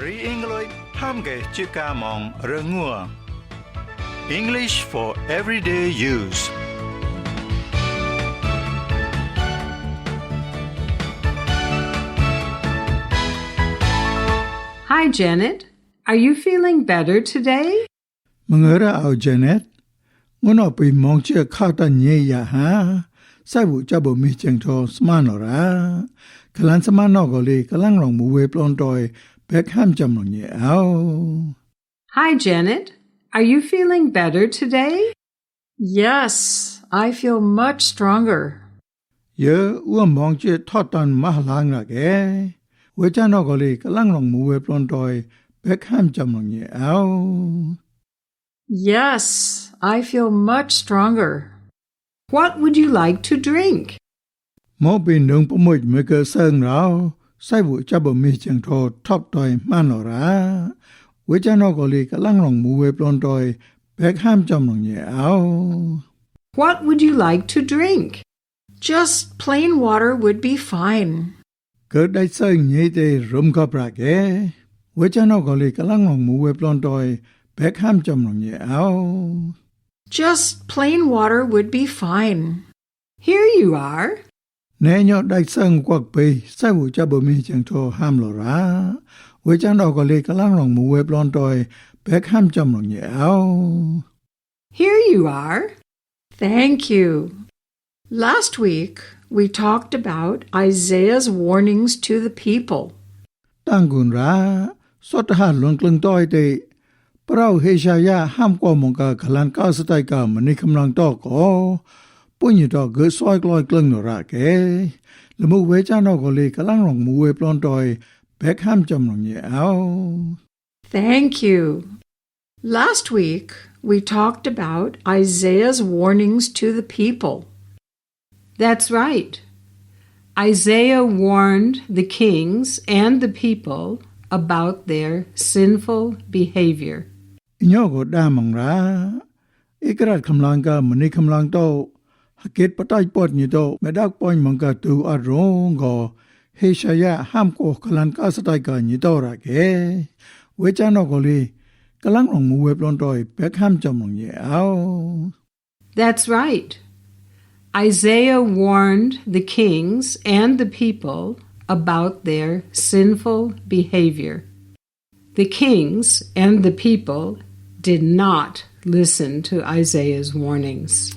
រីអ៊ីងលុយហាំកេជិកាម៉ងរងួ English for everyday use Hi, Janet. Are you feeling better today? Mangara Janet. Ngono ya ha. Kalan Hi, Janet. Are you feeling better today? Yes, I feel much stronger. 여 우엉멍지 터던 마랑라게 외자너 걸리 깔랑롱 무웨 플론도이 백함 전문의 아오. Yes, I feel much stronger. What would you like to drink? 뭐 비능 뽀모이 메거 생라오 sai vụ cha bờ mi chàng thọ thọp tòi man lò ra với cha nó có lì cả lăng lòng mù về e plon tòi bẹc ham chom lòng nhẹ áo What would you like to drink? Just plain water would be fine. Cớ đại sơn nhẹ tê rum cọp ra kê. Với cha nó có lì cả lăng lòng mù về e plon tòi bẹc ham chom lòng nhẹ áo Just plain water would be fine. Here you are. แน่ยอดได้เสิ่งกวักไปใส่หูจะบ่มีจังโทห้ามหรอระเวจานอกก็เลยกำลังลงมือเวปลอนตอยแบกห้ามจำลงเนี่ยเอา Here you are. Thank you. Last week, we talked about Isaiah's warnings to the people. ตั้งกุนราสดหาลงกลึงต้อยเตเปราเฮชายาห้ามกว่ามงกาขลันก้าสไตกามันนี่กำลังตอกอ good thank you. Last week we talked about isaiah's warnings to the people. That's right. Isaiah warned the kings and the people about their sinful behavior. ညောကိုဒါမငရာဧကရတ်ခမလန်ကမနိခမလန်တော့ that's right. Isaiah warned the kings and the people about their sinful behavior. The kings and the people did not listen to Isaiah's warnings.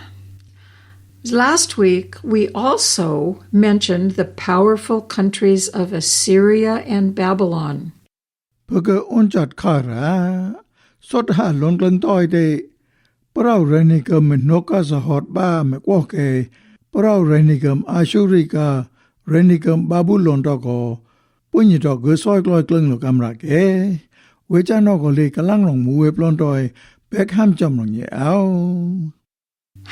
Last week, we also mentioned the powerful countries of Assyria and Babylon. Pege unjat kara sot toy de renigam noka sahot ba renigam ashurika renigam lo kamra ke kalang long toy ham long ye ao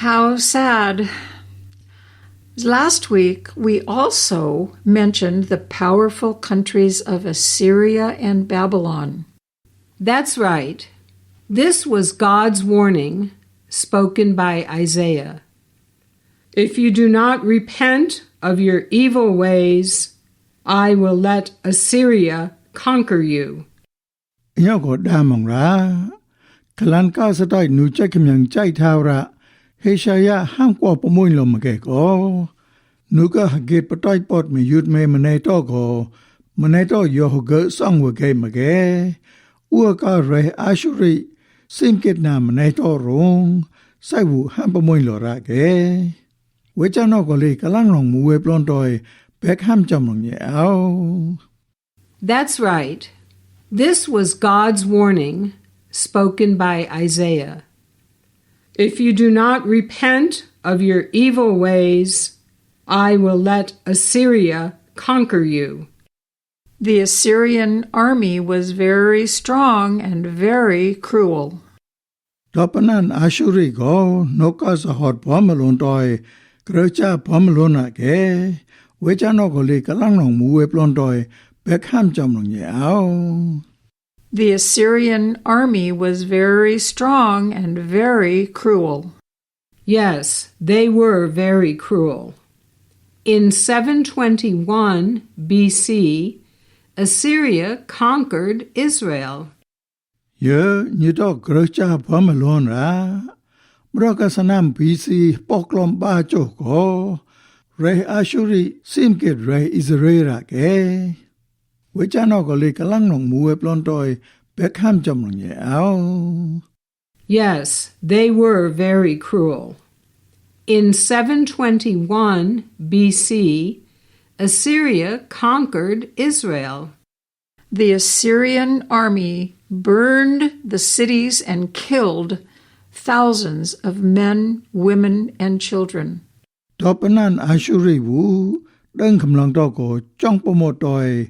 How sad. Last week, we also mentioned the powerful countries of Assyria and Babylon. That's right. This was God's warning spoken by Isaiah. If you do not repent of your evil ways, I will let Assyria conquer you. ညောကိုဒါမင်ရာကလန်ကာစတိုင်နူချိုက်ကမြန်ချိုက်ထားရာ เฮชายาห้ามกว่าประมุ่ยลมแก่ก็นูก็หเกตปะต้อยปอดไม่ยุดเม่มันในต่อก็มันในต่อยอหเกซ่องวะเก่มาแก่อัวกาเรอาชุริสิ่งเกตนามันในต่อรงไซวูห้ามประมุ่ยลอระแก่เวจานอกก็เลยกำลังลงมูเวปลอนตอยแบกห้ามจำลงเนี่ยเอา That's right. This was God's warning spoken by Isaiah. If you do not repent of your evil ways, I will let Assyria conquer you. The Assyrian army was very strong and very cruel. Topanan Ashuri go nokas hot pomalon toy krecha pomalona ke wechano goli kalang muwe plon toy bekham jam long yao. The Assyrian army was very strong and very cruel. Yes, they were very cruel. In 721 BC, Assyria conquered Israel. Ye nido grocha pamelon ra. Broka sanam BC poklom ba choko. Re Ashuri simket re Israel ra ke we chano ko le kalang nong muwe plontoi Beckham jom nong ye ao. Yes, they were very cruel. In 721 BC, Assyria conquered Israel. The Assyrian army burned the cities and killed thousands of men, women, and children. Topanan Ashuri wu dang kamlang to ko chong pomotoi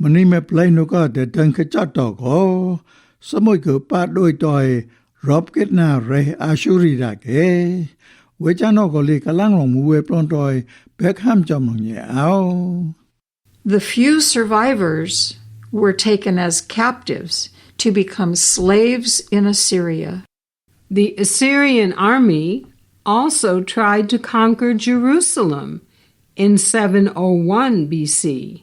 มันนี่แม่ปลายนูก็แต่เดินขจัดต่อก็สมุยเกือปาดด้วยต่อยรอบเกตนาเรอาชูริดาเกเวจานอกเลยกำลังลงมือเวปลอนต่อยแบกห้ามจำลงเนี่ยเอา The few survivors were taken as captives to become slaves in Assyria. The Assyrian army also tried to conquer Jerusalem in 701 BC.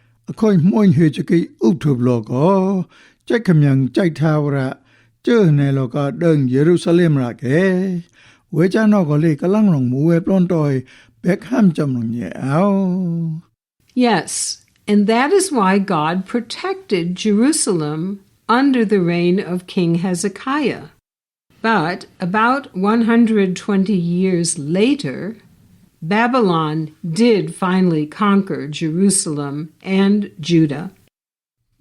အခွင့်မွိဟေချကီဥထုဘလောကိုချက်ခမြန်ကြိုက်ထားဝရကျဲနေလောကဒန်ယေရုရှလင်ရာကေဝေချနောကိုလေကလန်လုံးမူဝေပလွန်တိုင်ဘက်ဟမ်ဂျမ်လုံးညအောင် Yes, and that is why God protected Jerusalem under the reign of King Hezekiah. But about 120 years later, Babylon did finally conquer Jerusalem and Judah.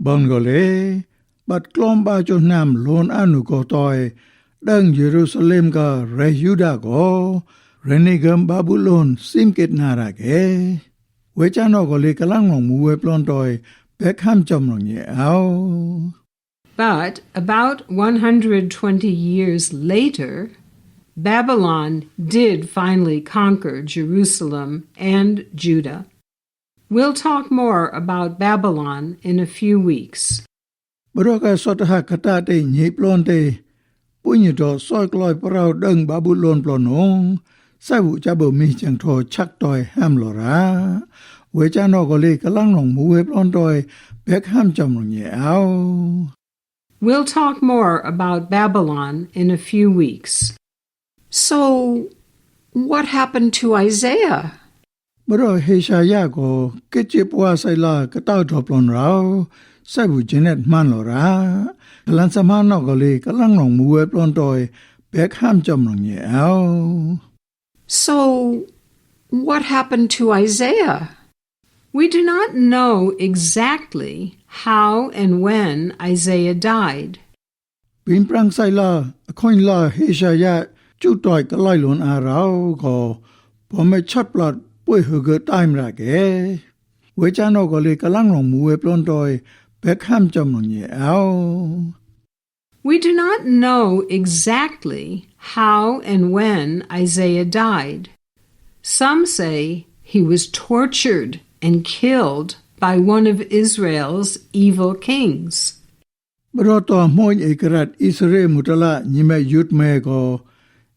Bongole, but Klomba Jonam Lon Anukotoi, Dang Jerusalem ka Re Judah go, Renegam Babylon Simkit Narake. Wechano go le kalang ng muwe plontoi, Beckham chom nong ao. But about 120 years later, Babylon did finally conquer Jerusalem and Judah. We'll talk more about Babylon in a few weeks. Baroka kata te te punyi to soi kloi dâng plon cha bờ mi chẳng thò ham lò ra cha nó lê mũ ham áo We'll talk more about Babylon in a few weeks. So, what happened to Isaiah? Maro Heshaya ko kechepwa saila kata dhoplon rao saibu jenet man lo ra kalan sama no ko le kalang rong muwe plon toy bek ham chom rong ye ao. So, what happened to Isaiah? We do not know exactly how and when Isaiah died. Bin prang saila akoin la Heshaya င်လာအခွင့်လာဟေရှာယကျူတိုက်ကလိုက်လွန်အားရောကိုဘောမချတ်ပလတ်ပွေဟဂတိုင်းရကေဝေချာနောကလေးကလန်လုံးမူဝဲပလွန်တော်ဘက်ဟမ်ကြမ်လုံးရဲ့အော We do not know exactly how and when Isaiah died. Some say he was tortured and killed by one of Israel's evil kings. ဘရတော်မွန်ဧကရတ်ဣသရေမူတလာညီမဲယုတ်မဲကို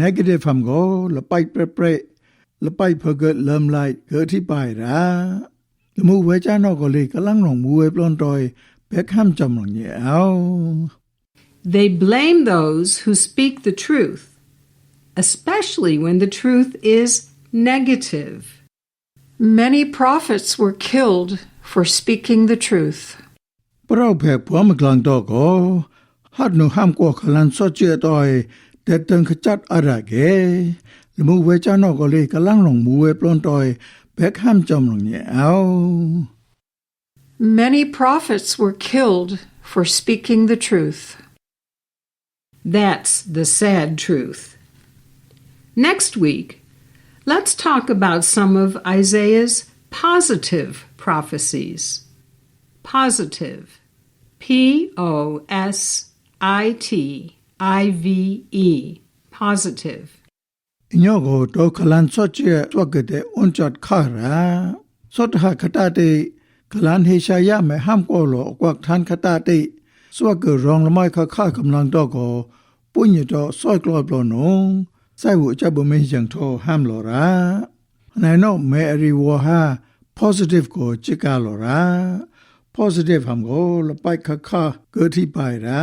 negative หำก็ละไปเปรย์ละไปเพอเกิดเริ่มไล่เกิดที่ปลายระละมูเวจ้านอกก็เลยกำลังหลงมวยปล้นรอยเป็กห้ามจำหลังเยเอา They blame those who speak the truth especially when the truth is negative Many prophets were killed for speaking the truth เราแผ่ผัวมากลางตอก็ฮัดหนูห้ามกว่าขลันซอเจือต่อย Many prophets were killed for speaking the truth. That's the sad truth. Next week, let's talk about some of Isaiah's positive prophecies. Positive. P O S I T IVE positive nyogo to khalan soche twakete onchat khara sot ha khata te khalan he sha ya me ham ko lo kwak than khata te swak rong lamai kha kha kamlang to ko punyi to soi klo blo no sai wo cha bo me yang tho ham lo ra nai no me ri wo ha positive ko chika lo ra positive ham ko lo pai kha kha ko thi pai ra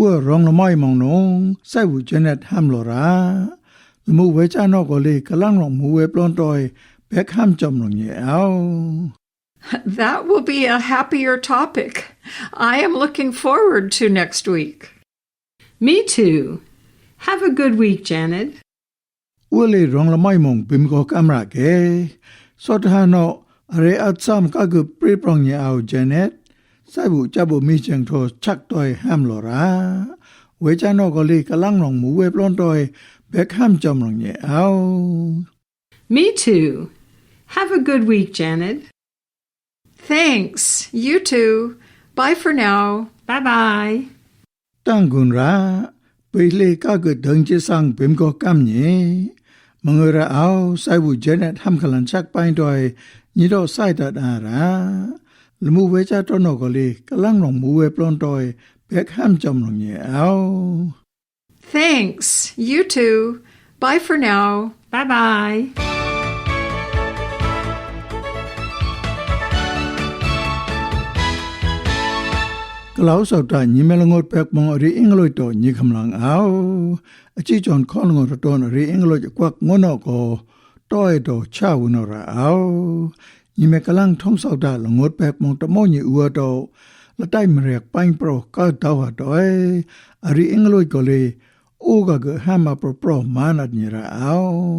อ้วรองละไม้มองนงใส่หูเจเน็ตห้ามหลอราละมูเวจ้านอกก็เลยกะลังหลงมูเวปลอนตอยแบกห้ามจอมหลงเหยเอา That will be a happier topic. I am looking forward to next week. Me too. Have a good week, Janet. อ้วเลยรองละไม้มองปิมก็กำราเกสอดหานออะไรอัดซ้ำก็คือปรีปรองเหยเอา Janet. ဆိုင်ဘူးချဘူးမီချန်ထိုချက်တိုင်ဟမ်လောရာဝေချာနောကလေးကလန်းနောင်မူဝဲပလွန်တိုင်ဘက်ဟမ်ဂျမ်ရောင်ညအော Me too. Have a good week, Janet. Thanks. You too. Bye for now. Bye bye. တန်ကွန်ရာပေလေကကဒန်ချေဆောင်ဘင်ကိုကမ်ညေမငရအောင်ဆိုင်ဘူးဂျန်နက်ဟမ်ခလန်ချက်ပိုင်းတိုင်ညီတော့ဆိုင်တတာရာ လမှုဝဲချတော့နောကလေးကလန်းနောင်မူဝဲပလွန်တိုင်ဘက်ဟမ်ဂျမ်ရောင်ညအော Thanks. You too. Bye for now. Bye bye. ကလောက်ဆောက်တာညီမလငတ်ပက်မောင်ရီအင်္ဂလိပ်တော့ညီခမလန်အောင်အချီချွန်ခေါငတ်တော့ရီအင်္ဂလိပ်ကွက်ငနောကိုတော့ရတော့ချဝနရအောင် ညီမကလန်ထုံးဆောက်တာလငတ်ပက်မောင်တမောညီဦးတော့လတိုင်မရက်ပိုင်းပရောကတော့တော့အရီအင်္ဂလိပ်ကိုလေအိုကကဟမပရပရမာနတ်ညီရအောင်